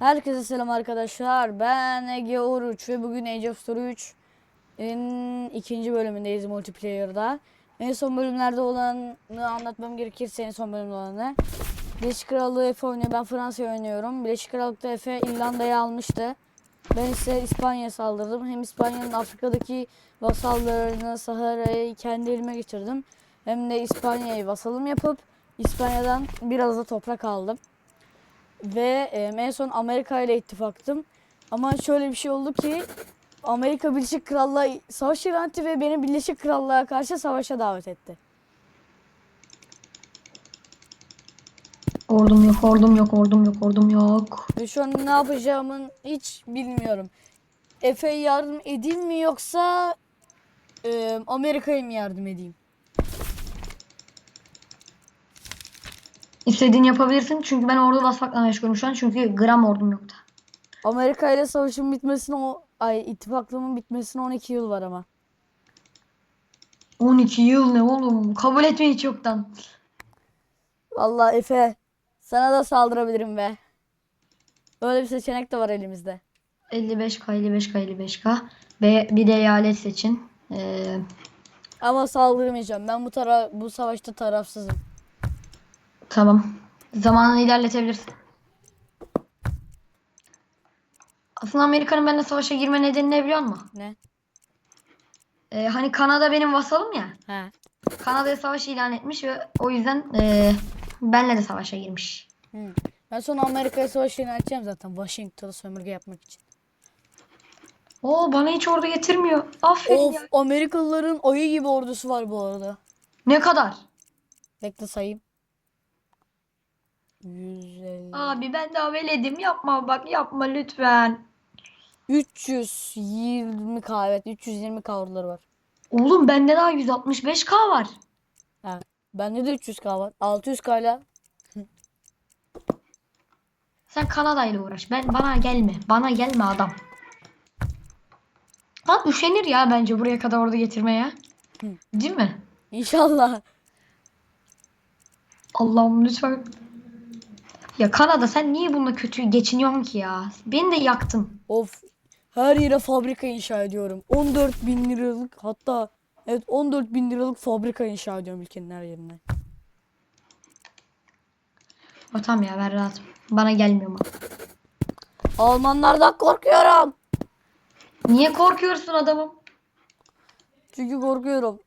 Herkese selam arkadaşlar. Ben Ege Oruç ve bugün Age of Story 3'in ikinci bölümündeyiz multiplayer'da. En son bölümlerde olanı anlatmam gerekirse en son bölümde olanı. Birleşik Krallığı Efe oynuyor. Ben Fransa'yı oynuyorum. Birleşik Krallık'ta Efe İrlanda'yı almıştı. Ben ise İspanya'ya saldırdım. Hem İspanya'nın Afrika'daki vasallarını Sahara'yı kendi elime geçirdim. Hem de İspanya'yı vasalım yapıp İspanya'dan biraz da toprak aldım. Ve e, en son Amerika ile ittifaktım. Ama şöyle bir şey oldu ki Amerika Birleşik Krallığa savaş ilan etti ve beni Birleşik Krallığa karşı savaşa davet etti. Ordum yok, ordum yok, ordum yok, ordum yok. Ve şu an ne yapacağımın hiç bilmiyorum. Efe'ye yardım edeyim mi yoksa e, Amerika'ya mı yardım edeyim? İstediğini yapabilirsin çünkü ben ordu basmakla meşgulüm şu an çünkü gram ordum yoktu. Amerika ile savaşın bitmesine o ay ittifaklığımın bitmesine 12 yıl var ama. 12 yıl ne oğlum? Kabul etme hiç yoktan. Vallahi Efe sana da saldırabilirim be. Öyle bir seçenek de var elimizde. 55k, 55k, 55k. Ve bir de eyalet seçin. Ee, Ama saldırmayacağım. Ben bu tara bu savaşta tarafsızım. Tamam. Zamanını ilerletebilirsin. Aslında Amerika'nın benimle savaşa girme nedeni ne biliyor musun? Ne? Ee, hani Kanada benim vasalım ya. He. Kanada'ya savaş ilan etmiş ve o yüzden ee, benle de savaşa girmiş. Hı. Ben sonra Amerika'ya savaş ilan edeceğim zaten. Washington'ı sömürge yapmak için. Oo bana hiç ordu getirmiyor. Aferin Of ya. Amerikalıların ayı gibi ordusu var bu arada. Ne kadar? Bekle sayayım. 150. Abi ben daha veledim. Yapma bak yapma lütfen. 320k evet 320k orduları var. Oğlum bende daha 165k var. Ha. Bende de 300k var. 600k ile Sen Kanada ile uğraş. Ben bana gelme. Bana gelme adam. Ha üşenir ya bence buraya kadar ordu getirmeye. Hı. Değil mi? İnşallah. Allah'ım lütfen. Ya Kanada sen niye bununla kötü geçiniyorsun ki ya? Beni de yaktın. Of. Her yere fabrika inşa ediyorum. 14 bin liralık hatta evet 14 bin liralık fabrika inşa ediyorum ülkenin her yerine. O tamam ya ben rahatım. Bana gelmiyor mu? Almanlardan korkuyorum. Niye korkuyorsun adamım? Çünkü korkuyorum.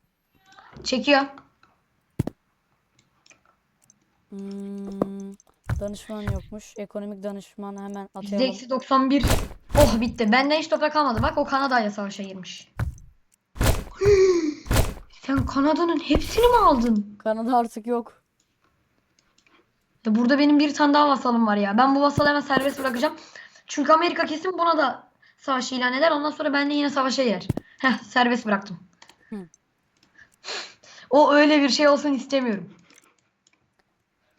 Çekiyor. Hmm, danışman yokmuş. Ekonomik danışman hemen atayalım. Eksi 91. Oh bitti. Benden hiç toprak kalmadı. Bak o Kanada ile savaşa girmiş. Sen Kanada'nın hepsini mi aldın? Kanada artık yok. Ya burada benim bir tane daha vasalım var ya. Ben bu vasalı hemen serbest bırakacağım. Çünkü Amerika kesin buna da savaş ilan eder. Ondan sonra benimle yine savaşa yer. Heh serbest bıraktım. Hı. O öyle bir şey olsun istemiyorum.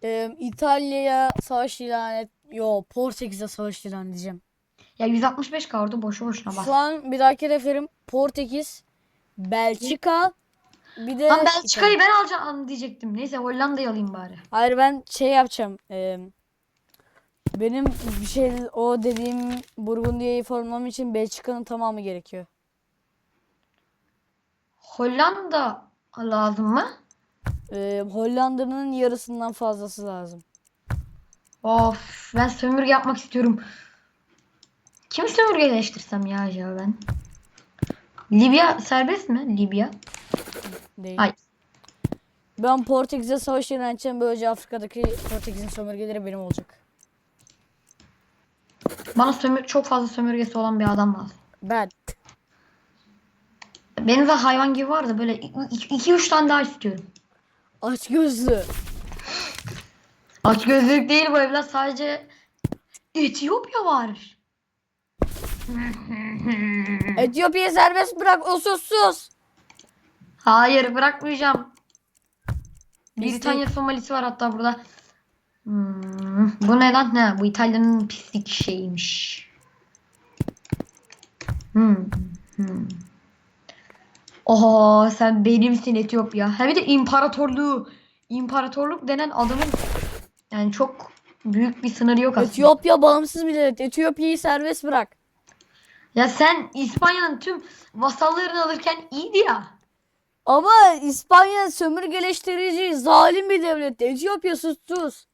Ee, İtalya'ya savaş ilan et. Yo Portekiz'e savaş ilan edeceğim. Ya 165 kaldı boşu boşuna bak. Şu an bir dahaki referim Portekiz, Belçika, bir de Lan. Belçika'yı ben alacağım diyecektim. Neyse Hollanda'yı alayım bari. Hayır ben şey yapacağım. Ee, benim bir şey o dediğim Burgundiya'yı formam için Belçika'nın tamamı gerekiyor. Hollanda lazım mı? Ee, Hollanda'nın yarısından fazlası lazım. Of ben sömürge yapmak istiyorum. Kimi sömürgeleştirsem ya acaba ben? Libya serbest mi? Libya. Değil. Ay. Ben Portekiz'e savaş ilan edeceğim. Böylece Afrika'daki Portekiz'in sömürgeleri benim olacak. Bana sömür çok fazla sömürgesi olan bir adam lazım. Ben. Benim de hayvan gibi var da böyle 2-3 tane daha istiyorum. Aç gözlü. Aç gözlük değil bu evlat sadece Etiyopya var. Etiyopya'yı serbest bırak usulsüz. Hayır bırakmayacağım. De- Britanya Somalisi var hatta burada. Hmm, bu ne lan? Ne? Bu İtalya'nın pislik şeyiymiş. Hmm, hmm. Oha sen benimsin Etiyopya. Bir de imparatorluğu. İmparatorluk denen adamın yani çok büyük bir sınır yok aslında. Etiyopya bağımsız bir devlet. Etiyopya'yı serbest bırak. Ya sen İspanya'nın tüm vasallarını alırken iyiydi ya. Ama İspanya sömürgeleştirici, zalim bir devlet. Etiyopya suçsuz.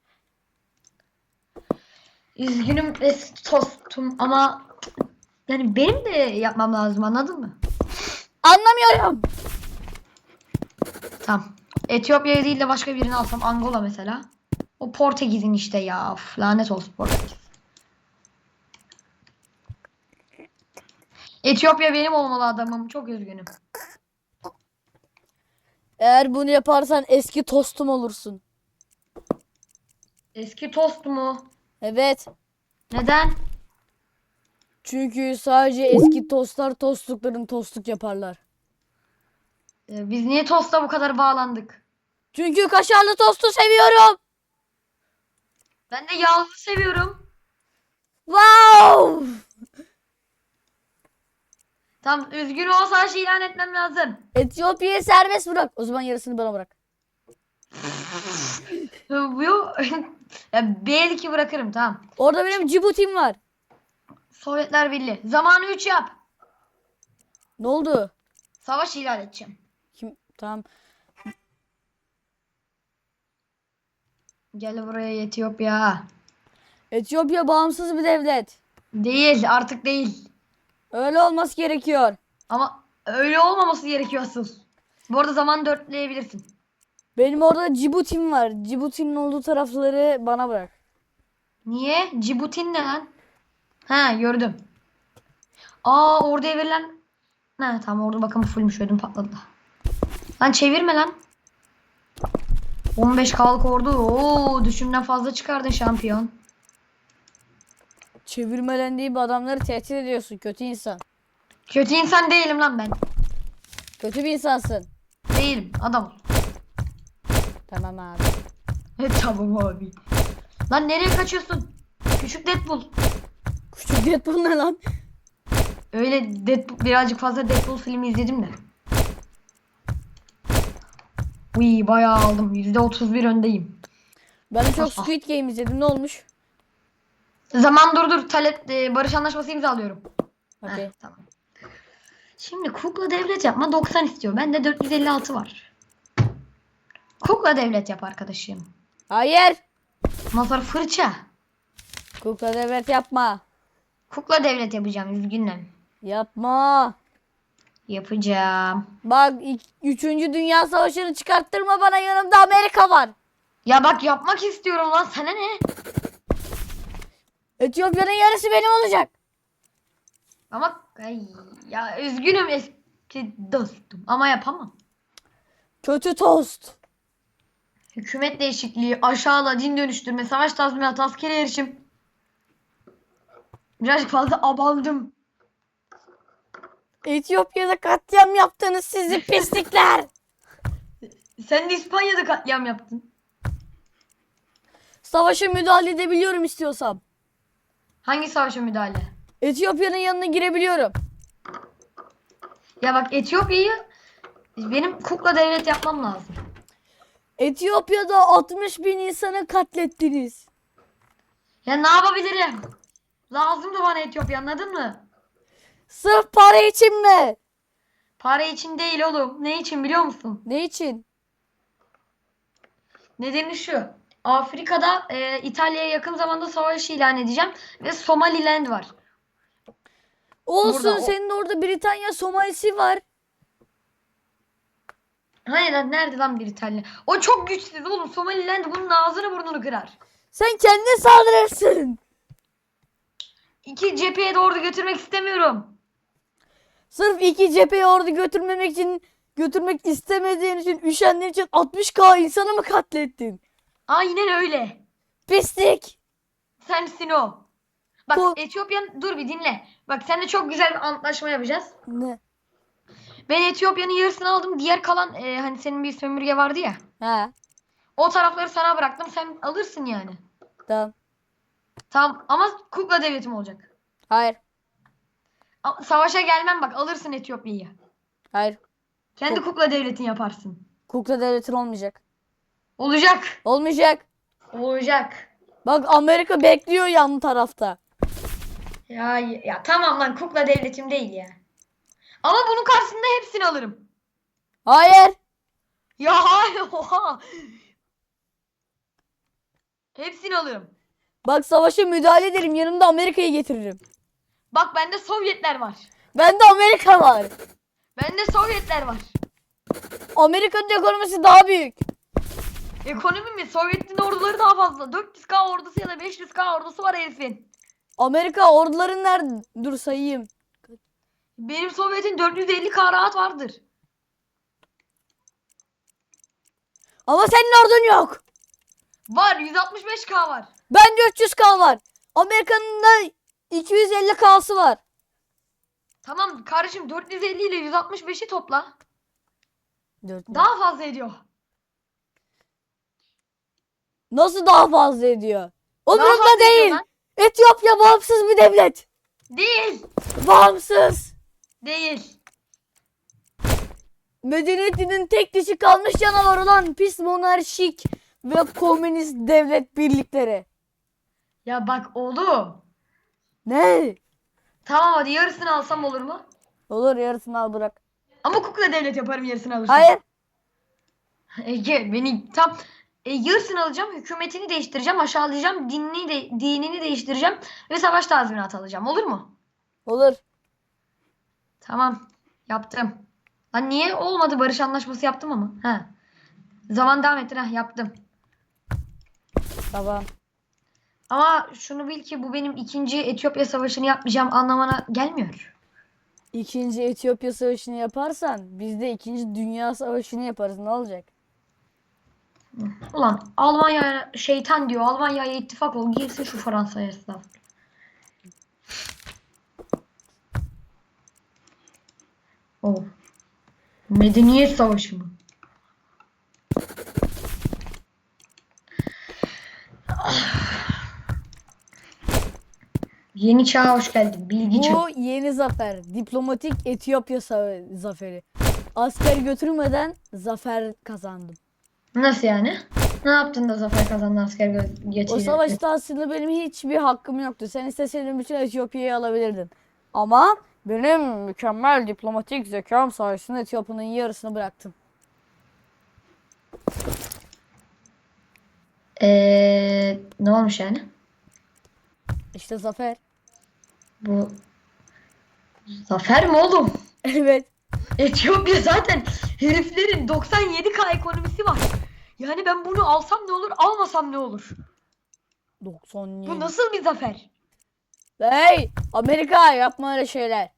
Üzgünüm eski dostum ama yani benim de yapmam lazım anladın mı? Anlamıyorum. Tamam. Etiyopya değil de başka birini alsam Angola mesela. O Portekiz'in işte ya. Of, lanet olsun Portekiz. Etiyopya benim olmalı adamım. Çok üzgünüm. Eğer bunu yaparsan eski tostum olursun. Eski tost mu? Evet. Neden? Çünkü sadece eski tostlar tostlukların tostluk yaparlar. Ee, biz niye tosta bu kadar bağlandık? Çünkü kaşarlı tostu seviyorum. Ben de yağlı seviyorum. Wow! Tamam üzgün o savaşı ilan etmem lazım. Etiyopya'yı serbest bırak. O zaman yarısını bana bırak. Bu yok. ya belki bırakırım tamam. Orada benim Cibuti'm var. Sovyetler Birliği. Zamanı 3 yap. Ne oldu? Savaş ilan edeceğim. Kim? Tamam. Gel buraya Etiyopya. Etiyopya bağımsız bir devlet. Değil artık değil. Öyle olması gerekiyor. Ama öyle olmaması gerekiyor asıl. Bu arada zaman dörtleyebilirsin. Benim orada Cibuti'm var. Cibuti'nin olduğu tarafları bana bırak. Niye? Cibutin ne lan? Ha gördüm. Aa orada verilen... Ha tamam orada bakın fullmüş ödüm patladı. Lan çevirme lan. 15K'lık ordu. Oo düşünden fazla çıkardın şampiyon. Çevirmelen deyip adamları tehdit ediyorsun. Kötü insan. Kötü insan değilim lan ben. Kötü bir insansın. Değilim adam. Tamam abi. Evet tamam abi. Lan nereye kaçıyorsun? Küçük Deadpool. Küçük Deadpool ne lan? Öyle Deadpool, birazcık fazla Deadpool filmi izledim de. Uy bayağı aldım. %31 öndeyim. Ben de çok Squid Game izledim. Ne olmuş? Zaman durdur. Talep e, barış anlaşması imzalıyorum. Okey. Heh, tamam. Şimdi kukla devlet yapma 90 istiyor. Bende 456 var. Kukla devlet yap arkadaşım. Hayır. Sonra fırça. Kukla devlet yapma. Kukla devlet yapacağım üzgünüm. Yapma. Yapacağım. Bak ik- 3. Dünya Savaşı'nı çıkarttırma bana yanımda Amerika var. Ya bak yapmak istiyorum lan sana ne? Etiyopya'nın yarısı benim olacak. Ama ay, ya üzgünüm eski dostum ama yapamam. Kötü tost. Hükümet değişikliği, aşağıla, din dönüştürme, savaş tazminatı, askeri erişim. Birazcık fazla abandım. Etiyopya'da katliam yaptınız sizi pislikler. Sen de İspanya'da katliam yaptın. Savaşa müdahale edebiliyorum istiyorsam. Hangi savaşa müdahale? Etiyopya'nın yanına girebiliyorum. Ya bak Etiyopya'yı benim kukla devlet yapmam lazım. Etiyopya'da 60 bin insanı katlettiniz. Ya ne yapabilirim? Lazımdı bana Etiyopya anladın mı? Sırf para için mi? Para için değil oğlum. Ne için biliyor musun? Ne için? Nedeni şu. Afrika'da e, İtalya'ya yakın zamanda savaş ilan edeceğim. Ve Somaliland var. Olsun Burada o- senin orada Britanya Somalisi var. Hani lan nerede lan Britanya? O çok güçsüz oğlum. Somaliland bunun ağzını burnunu kırar. Sen kendine saldırırsın. İki cepheye doğru götürmek istemiyorum. Sırf iki cepheye ordu götürmemek için götürmek istemediğin için üşendiğin için 60k insanı mı katlettin? Aynen öyle. Pislik. Sensin o. Bak Bu- Etiyopya'nın dur bir dinle. Bak seninle çok güzel bir antlaşma yapacağız. Ne? Ben Etiyopya'nın yarısını aldım. Diğer kalan e, hani senin bir sömürge vardı ya. Ha, O tarafları sana bıraktım. Sen alırsın yani. tamam. Tamam ama kukla devletim olacak. Hayır. A- Savaşa gelmem bak alırsın Etiyopya'yı. Hayır. Kendi kukla devletin yaparsın. Kukla devletin olmayacak. Olacak. Olmayacak. Olacak. Bak Amerika bekliyor yan tarafta. Ya, ya tamam lan kukla devletim değil ya. Ama bunun karşısında hepsini alırım. Hayır. Ya hayır oha. Hepsini alırım. Bak savaşa müdahale ederim. Yanımda Amerika'yı getiririm. Bak bende Sovyetler var. Bende Amerika var. Bende Sovyetler var. Amerika'nın ekonomisi daha büyük. Ekonomi mi? Sovyet'in orduları daha fazla. 400k ordusu ya da 500k ordusu var herifin. Amerika orduların nerede? Dur sayayım. Benim Sovyet'in 450k rahat vardır. Ama senin ordun yok. Var 165k var. Bende 300k var. Amerika'nın da 250k'sı var. Tamam kardeşim 450 ile 165'i topla. Dört mü? Daha fazla ediyor. Nasıl daha fazla ediyor? Daha Umurumda fazla ediyor değil. lan. Etiyopya bağımsız bir devlet. Değil. Bağımsız. Değil. Medeniyetinin tek dişi kalmış canavar olan pis monarşik ve komünist devlet birlikleri. Ya bak oğlum. Ne? Tamam hadi yarısını alsam olur mu? Olur yarısını al bırak. Ama kukla devlet yaparım yarısını alırsam. Hayır. Ege beni tam e, yarısını alacağım. Hükümetini değiştireceğim. Aşağılayacağım. Dinini de, dinini değiştireceğim. Ve savaş tazminatı alacağım. Olur mu? Olur. Tamam. Yaptım. Lan niye olmadı? Barış anlaşması yaptım ama. Ha. Zaman devam ettir. Ha, yaptım. Tamam. Ama şunu bil ki bu benim ikinci Etiyopya savaşını yapmayacağım anlamına gelmiyor. İkinci Etiyopya Savaşı'nı yaparsan biz de ikinci Dünya Savaşı'nı yaparız. Ne olacak? Ulan Almanya şeytan diyor. Almanya'ya ittifak ol. Girsin şu Fransa'ya estağfurullah. Oh. Medeniyet savaşı mı? Yeni çağa hoş geldin. Bilgi çağı. Bu yeni zafer. Diplomatik Etiyopya zaferi. Asker götürmeden zafer kazandım. Nasıl yani? Ne yaptın da zafer kazandın asker gö- O getirdin? savaşta aslında benim hiçbir hakkım yoktu. Sen isteseydin bütün Etiyopya'yı alabilirdin. Ama benim mükemmel diplomatik zekam sayesinde Etiyopya'nın yarısını bıraktım. Ee, ne olmuş yani? İşte zafer. Bu zafer mi oğlum? Evet. Etiyopya zaten heriflerin 97k ekonomisi var. Yani ben bunu alsam ne olur, almasam ne olur? 97. Bu nasıl bir zafer? Hey! Amerika yapma öyle şeyler.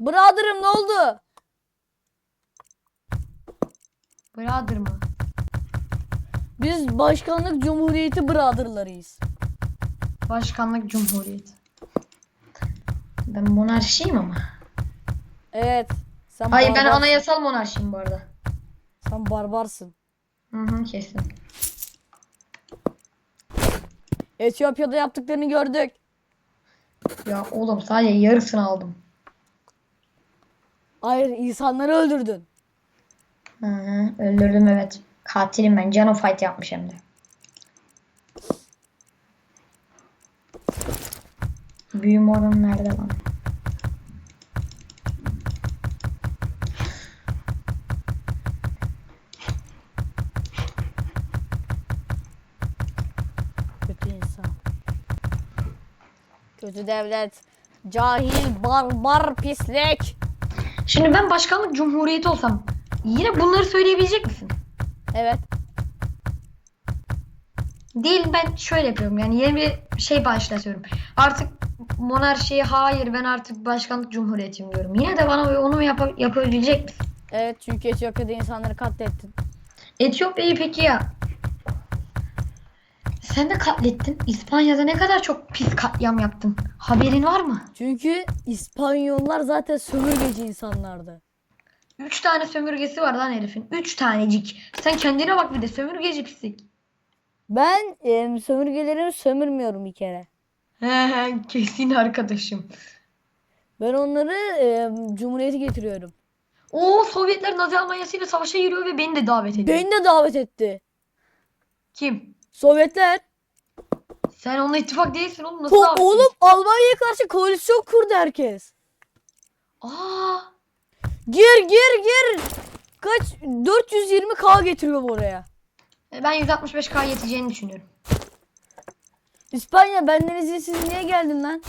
Brother'ım ne oldu? Brother mı? Biz başkanlık cumhuriyeti brotherlarıyız. Başkanlık Cumhuriyeti. Ben monarşiyim ama. Evet. Sen Hayır ben barbarsın. anayasal monarşiyim bu arada. Sen barbarsın. Hı hı kesin. Etiyopya'da yaptıklarını gördük. Ya oğlum sadece yarısını aldım. Hayır insanları öldürdün. Hı hı öldürdüm evet. Katilim ben. Cano fight yapmış hem de. Büyüm oranı nerede lan? Kötü insan. Kötü devlet. Cahil, barbar, pislik. Şimdi ben başkanlık cumhuriyeti olsam yine bunları söyleyebilecek misin? Evet. Değil ben şöyle yapıyorum yani yeni bir şey başlatıyorum. Artık monarşiye hayır ben artık başkanlık cumhuriyetiyim diyorum. Yine de bana onu yap yapabilecek misin? Evet çünkü Etiyopya'da insanları katlettin. Etiyopya'yı peki ya sen de katlettin. İspanya'da ne kadar çok pis katliam yaptın. Haberin var mı? Çünkü İspanyollar zaten sömürgeci insanlardı. Üç tane sömürgesi var lan herifin. Üç tanecik. Sen kendine bak bir de sömürgeci pislik. Ben e, sömürgelerimi sömürmüyorum bir kere. He he kesin arkadaşım. Ben onları e, cumhuriyete getiriyorum. O Sovyetler Nazi Almanyası ile savaşa giriyor ve beni de davet ediyor. Beni de davet etti. Kim? Sovyetler. Sen onunla ittifak değilsin oğlum. Nasıl Ko- oğlum Almanya'ya karşı koalisyon kurdu herkes. Aa, Gir gir gir. Kaç 420k getiriyor bu oraya. ben 165k yeteceğini düşünüyorum. İspanya benden izinsiz niye geldin lan?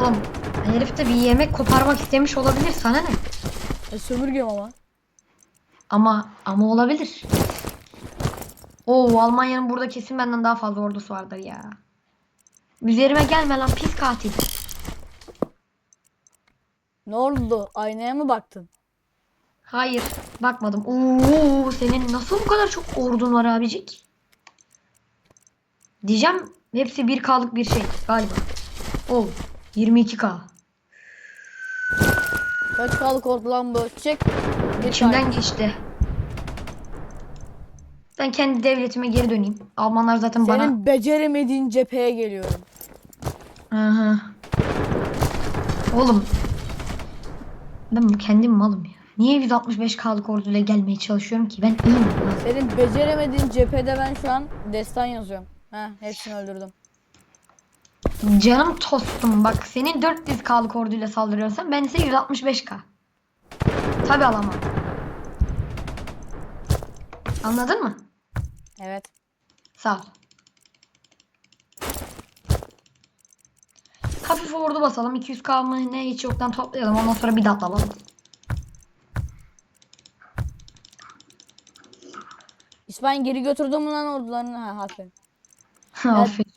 Oğlum herif de bir yemek koparmak istemiş olabilir. Sana ne? E, sömürgem ama. Ama ama olabilir. Oo Almanya'nın burada kesin benden daha fazla ordusu vardır ya. Üzerime gelme lan pis katil. Ne oldu? Aynaya mı baktın? Hayır bakmadım. Oo senin nasıl bu kadar çok ordun var abicik? Diyeceğim hepsi 1K'lık bir şey galiba. Oo 22K. Kaç kalık oldu lan bu? Çek. Bir İçimden tane. geçti. Ben kendi devletime geri döneyim. Almanlar zaten bana... Senin beceremediğin cepheye geliyorum. Hı. Oğlum. Ben kendim malım ya. Niye 165K'lık orduyla gelmeye çalışıyorum ki? Ben iyiyim. lan. Senin beceremediğin cephede ben şu an destan yazıyorum. Ha, hepsini öldürdüm. Canım tostum bak senin 400K'lık orduyla saldırıyorsan ben ise 165K. Tabi alamam. Anladın mı? Evet. Sağ ol. Hafif ordu basalım. 200k mı ne hiç yoktan toplayalım. Ondan sonra bir de alalım. İspanya geri götürdün mü lan ordularını? Ha, aferin. Aferin.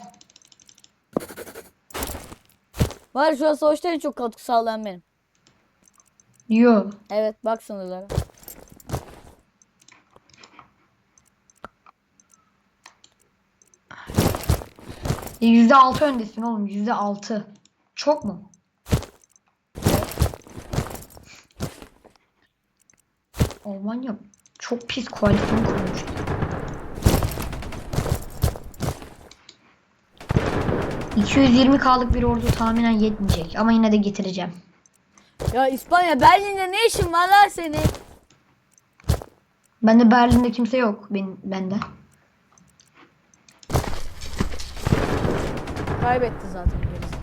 Var şu an savaşta en çok katkı sağlayan benim. Yo. Evet bak sınırlara. E, %6 öndesin oğlum. %6. Çok mu? Almanya çok pis koalisyon kurmuş. ...220k'lık bir ordu tahminen yetmeyecek. Ama yine de getireceğim. Ya İspanya Berlin'de ne işin var lan senin? Bende Berlin'de kimse yok. Ben, bende. Kaybetti zaten gerisi.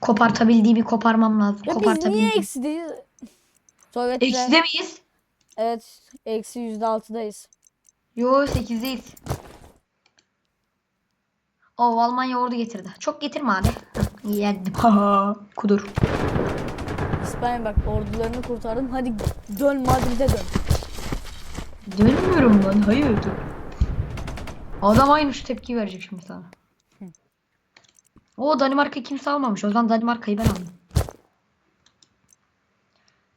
Kopartabildiğimi koparmam lazım. Ya biz niye eksideyiz? Sovyetler. Ekside miyiz? Evet. Eksi yüzde altıdayız. Yo 8'deyiz. O Almanya ordu getirdi. Çok getirme abi. Yendim. Ha, Kudur. İspanya bak ordularını kurtardım. Hadi dön Madrid'e dön. Dönmüyorum lan. Hayırdır? Adam aynı şu tepki verecek şimdi sana. O Danimarka'yı kimse almamış. O zaman Danimarka'yı ben alayım.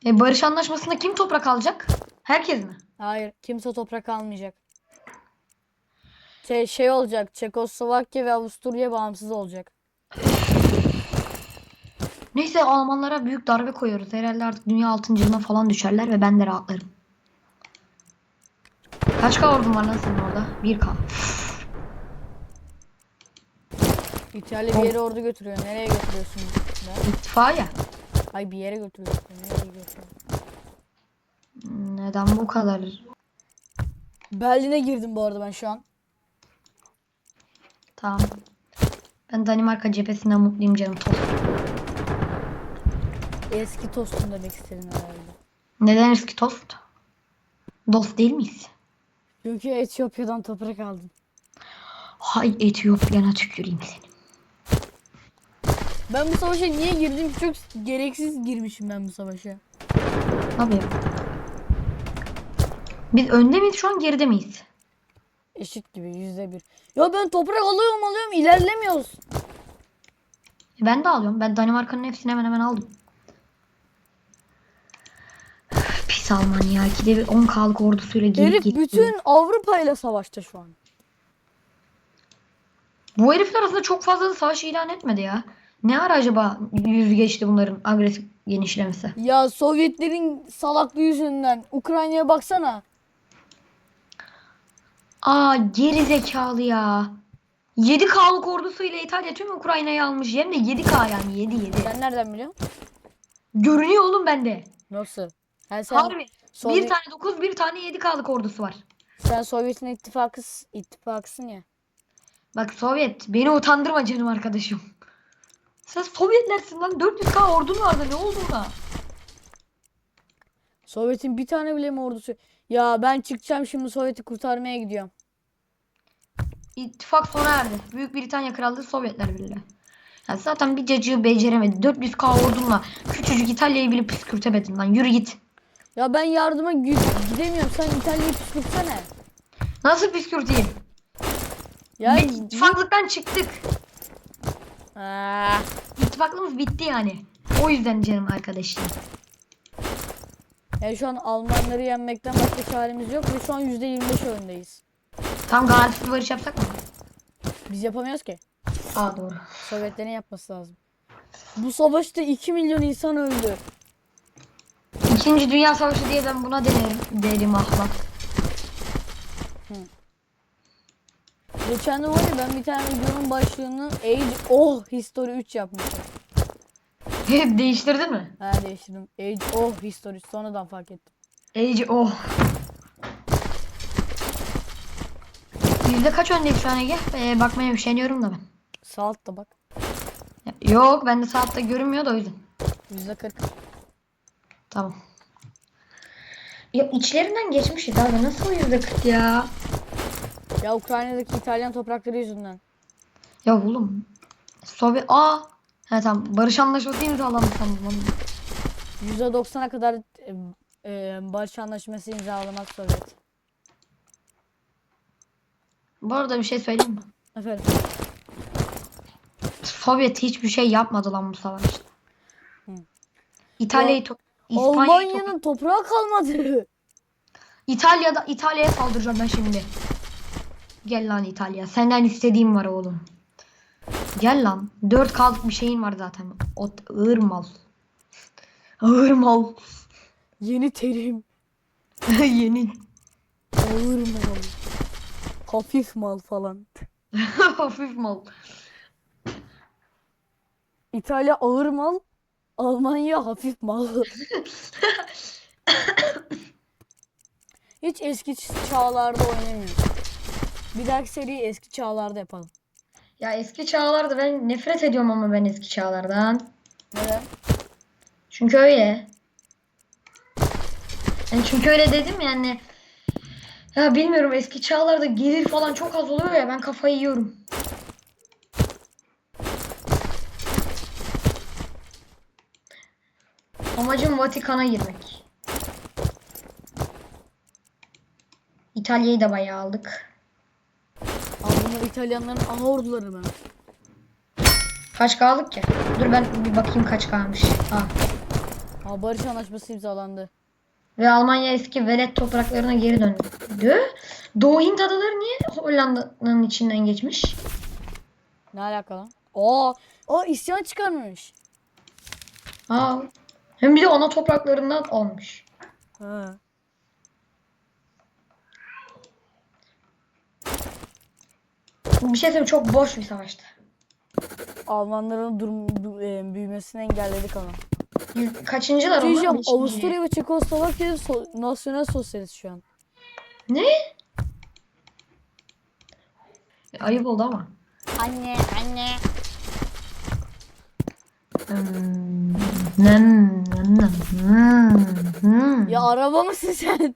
E, barış anlaşmasında kim toprak alacak? Herkes mi? Hayır. Kimse toprak almayacak. Şey, şey olacak. Çekoslovakya ve Avusturya bağımsız olacak. Neyse Almanlara büyük darbe koyuyoruz. Herhalde artık dünya altıncılığına falan düşerler ve ben de rahatlarım. Kaç K ordun var lan senin orada? 1K. İtalya bir yere ordu götürüyor. Nereye götürüyorsun? Ya. Ay bir yere götürüyorsun. Nereye götürüyorsun? Neden bu kadar? Berlin'e girdim bu arada ben şu an. Tamam. Ben Danimarka cephesinden mutluyum canım. Tost. Eski tostun demek istedin herhalde. Neden eski tost? Dost değil miyiz? Çünkü Etiyopya'dan toprak aldın. Hay Etiyopya'na tüküreyim seni. Ben bu savaşa niye girdim ki? Çok gereksiz girmişim ben bu savaşa. Abi. Biz önde miyiz şu an geride miyiz? Eşit gibi yüzde bir. Ya ben toprak alıyorum alıyorum ilerlemiyoruz. E Ben de alıyorum. Ben Danimarka'nın hepsini hemen hemen aldım. Pis Almanya. İkide bir 10K'lık ordusuyla gelip Herif gitti. bütün Avrupa ile savaşta şu an. Bu herifler aslında çok fazla da savaş ilan etmedi ya. Ne ara acaba yüzü geçti bunların agresif genişlemesi? Ya Sovyetlerin salaklığı yüzünden Ukrayna'ya baksana. Aa geri zekalı ya. 7K'lık ordusuyla İtalya tüm Ukrayna'yı almış. Hem de 7K yani 7 7. Sen nereden biliyorsun? Görünüyor oğlum bende. Nasıl? Ha, sen, Harbi. Sovyet- Bir tane 9 bir tane 7K'lık ordusu var. sen Sovyet'in ittifakı, ittifakısın ya. Bak Sovyet beni utandırma canım arkadaşım. Sen Sovyetlersin lan 400K ordun vardı ne oldu ona? Sovyet'in bir tane bile mi ordusu? Ya ben çıkacağım şimdi Sovyet'i kurtarmaya gidiyorum. İttifak sona erdi. Büyük Britanya Krallığı Sovyetler Birliği. Ya zaten bir cacığı beceremedi. 400K ordunla küçücük İtalya'yı bile püskürtemedin lan. Yürü git. Ya ben yardıma gidemiyorum. Sen İtalya'yı püskürtsene. Nasıl püskürteyim? Ya Biz ittifaklıktan çıktık. Ah, İttifaklığımız bitti yani. O yüzden canım arkadaşım. Ya şu an Almanları yenmekten başka çaremiz yok ve şu an %25 öndeyiz. Tam garantisi barış yapsak mı? Biz yapamıyoruz ki. Aa doğru. Sovyetlerin yapması lazım. Bu savaşta 2 milyon insan öldü. İkinci Dünya Savaşı diye ben buna denerim. Derim ahbap. Geçen de var ya ben bir tane videonun başlığını Age of History 3 yapmıştım. Değiştirdin mi? Ha değiştirdim. Age of History sonradan fark ettim. Ece oh. Yüzde kaç öndeyiz şu an Ege? Ee, bakmaya üşeniyorum da ben. Sağ altta bak. Yok bende saatte görünmüyor da o yüzden. %40. Tamam. Ya içlerinden geçmişiz abi. Nasıl yüzde kırk ya? Ya Ukrayna'daki İtalyan toprakları yüzünden. Ya oğlum. Sovyet... Aa. He tamam. Barış anlaşması imzalandı sandım. onu. %90'a kadar e, e, barış anlaşması imzalamak Sovyet. Bu arada bir şey söyleyeyim mi? Efendim. Sovyet hiçbir şey yapmadı lan bu savaşta. İtalya'yı to- İspanya'yı to- Almanya'nın toprağı kalmadı. İtalya'da İtalya'ya saldıracağım ben şimdi. Gel lan İtalya. Senden istediğim var oğlum. Gel lan. 4 kaldık bir şeyin var zaten. O ağır mal. Ağır mal. Yeni terim. Yeni. Ağır mal. Hafif mal falan. Hafif mal. İtalya ağır mal. Almanya hafif mal. Hiç eski çağlarda oynamıyorum. Bir dahaki seriyi eski çağlarda yapalım. Ya eski çağlarda ben nefret ediyorum ama ben eski çağlardan. Neden? Çünkü öyle. Yani çünkü öyle dedim yani. Ya bilmiyorum eski çağlarda gelir falan çok az oluyor ya ben kafayı yiyorum. Amacım Vatikan'a girmek. İtalya'yı da bayağı aldık. Bunlar İtalyanların ana orduları mı? Kaç kaldık ki? Dur ben bir bakayım kaç kalmış. Ah. Ha, barış anlaşması imzalandı. Ve Almanya eski velet topraklarına geri döndü. Doğu Hint adaları niye Hollanda'nın içinden geçmiş? Ne alaka lan? Aa, o isyan çıkarmış. Aa. Hem bir de ana topraklarından olmuş. Ha. Bir şey söyleyeyim çok boş bir savaştı. Almanların durum e, büyümesini engelledik ama. Kaçıncılar onlar? Diyeceğim. Avusturya ve Çekoslovakya so- nasyonel sosyalist şu an. Ne? Ayıp oldu ama. Anne anne. Hmm. Hmm, hmm. Ya araba mısın sen?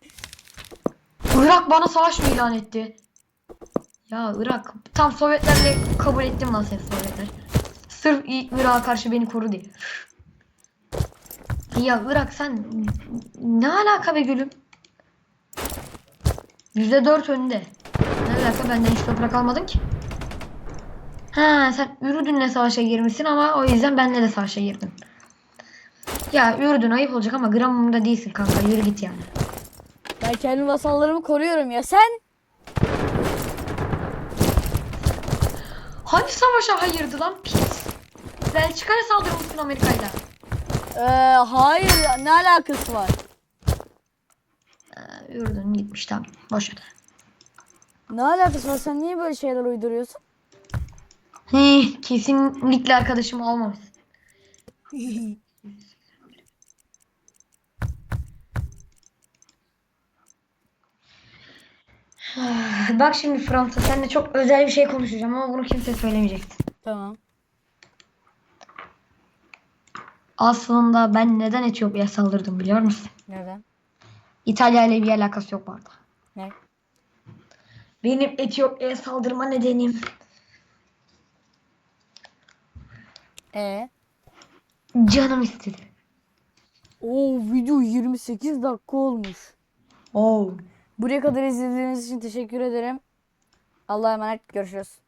Irak bana savaş mı ilan etti? Ya Irak. Tam Sovyetlerle kabul ettim lan seni Sovyetler. Sırf Irak'a karşı beni koru diye. Ya Irak sen ne alaka be gülüm? Yüzde dört önde. Ne alaka benden hiç toprak almadın ki? Ha sen Ürdün'le savaşa girmişsin ama o yüzden benle de savaşa girdin. Ya Ürdün ayıp olacak ama gramımda değilsin kanka yürü git yani. Ben kendi vasallarımı koruyorum ya sen? Hangi savaşa hayırdı lan pis? Belçika'ya saldırmışsın Amerika'yla. Ee, hayır ya, ne alakası var? Ee, Ürdün gitmiş tamam. Boş ver. Ne alakası var? Sen niye böyle şeyler uyduruyorsun? Hih, kesinlikle arkadaşım almamış. Bak şimdi Fransa seninle çok özel bir şey konuşacağım ama bunu kimse söylemeyecek. Tamam. Aslında ben neden Etiyopya'ya saldırdım biliyor musun? Neden? İtalya ile bir alakası yok bu arada. Ne? Benim Etiyopya'ya saldırma nedenim E. canım istedi. Oo video 28 dakika olmuş. Oo. Buraya kadar izlediğiniz için teşekkür ederim. Allah'a emanet görüşürüz.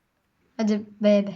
Hadi be be.